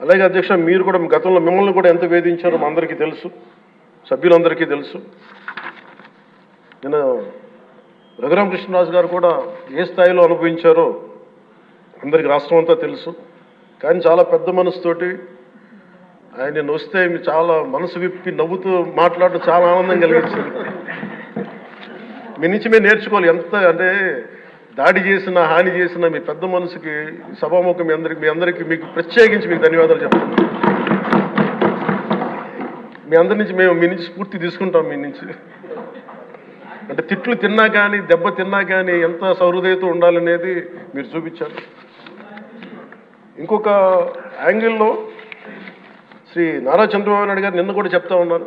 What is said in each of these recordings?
అలాగే అధ్యక్ష మీరు కూడా గతంలో మిమ్మల్ని కూడా ఎంత వేధించారో మా అందరికీ తెలుసు సభ్యులందరికీ తెలుసు. నేను రఘురామకృష్ణరాజు గారు కూడా ఏ స్థాయిలో అనుభవించారో అందరికి రాష్ట్రం అంతా తెలుసు. కానీ చాలా పెద్ద మనసుతోటి ఆయన నేను వస్తే చాలా మనసు విప్పి నవ్వుతూ మాట్లాడడం చాలా ఆనందం కలిగించింది. మీ నుంచి మేము నేర్చుకోవాలి. ఎంత అంటే దాడి చేసిన హాని చేసిన మీ పెద్ద మనసుకి సభాముఖం మీ అందరికి మీ అందరికీ మీకు ప్రత్యేకించి మీకు ధన్యవాదాలు చెప్తాను మీ అందరి నుంచి మేము మీ నుంచి స్ఫూర్తి తీసుకుంటాం మీ నుంచి. అంటే తిట్లు తిన్నా కానీ దెబ్బ తిన్నా కానీ ఎంత సౌహృదయతో ఉండాలనేది మీరు చూపించారు. ఇంకొక యాంగిల్లో శ్రీ నారా చంద్రబాబు నాయుడు గారు నిన్న కూడా చెప్తా ఉన్నారు.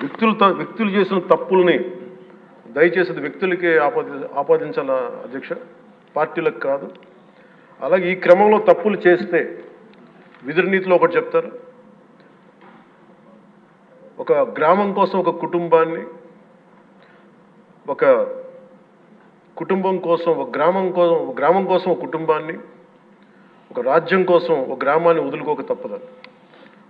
వ్యక్తులు త- వ్యక్తులు చేసిన తప్పుల్ని దయచేసి అది వ్యక్తులకే ఆపాది ఆపాదించాల అధ్యక్ష? పార్టీలకు కాదు. అలాగే ఈ క్రమంలో తప్పులు చేస్తే విధుల నీతిలో ఒకటి చెప్తారు. ఒక గ్రామం కోసం ఒక కుటుంబాన్ని ఒక కుటుంబం కోసం ఒక గ్రామం కోసం ఒక గ్రామం కోసం ఒక కుటుంబాన్ని ఒక రాజ్యం కోసం ఒక గ్రామాన్ని వదులుకోక తప్పదు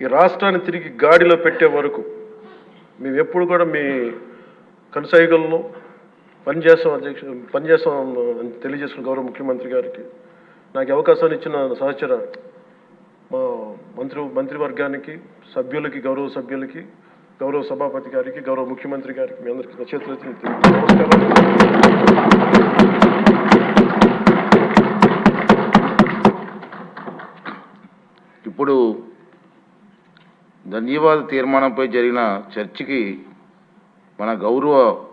ఈ రాష్ట్రాన్ని తిరిగి గాడిలో పెట్టే వరకు మేము ఎప్పుడు కూడా మీ కనసాయిగల్లో పనిచేస్తాం అధ్యక్ష పనిచేస్తాం అని తెలియజేసిన గౌరవ ముఖ్యమంత్రి గారికి. నాకు అవకాశాన్ని ఇచ్చిన సహచర మా మంత్రి మంత్రివర్గానికి సభ్యులకి గౌరవ సభ్యులకి గౌరవ సభాపతి గారికి గౌరవ ముఖ్యమంత్రి గారికి మీ అందరికీ చేతులెత్తి నమస్కారం. ఇప్పుడు ధన్యవాద తీర్మానంపై జరిగిన చర్చకి మన గౌరవ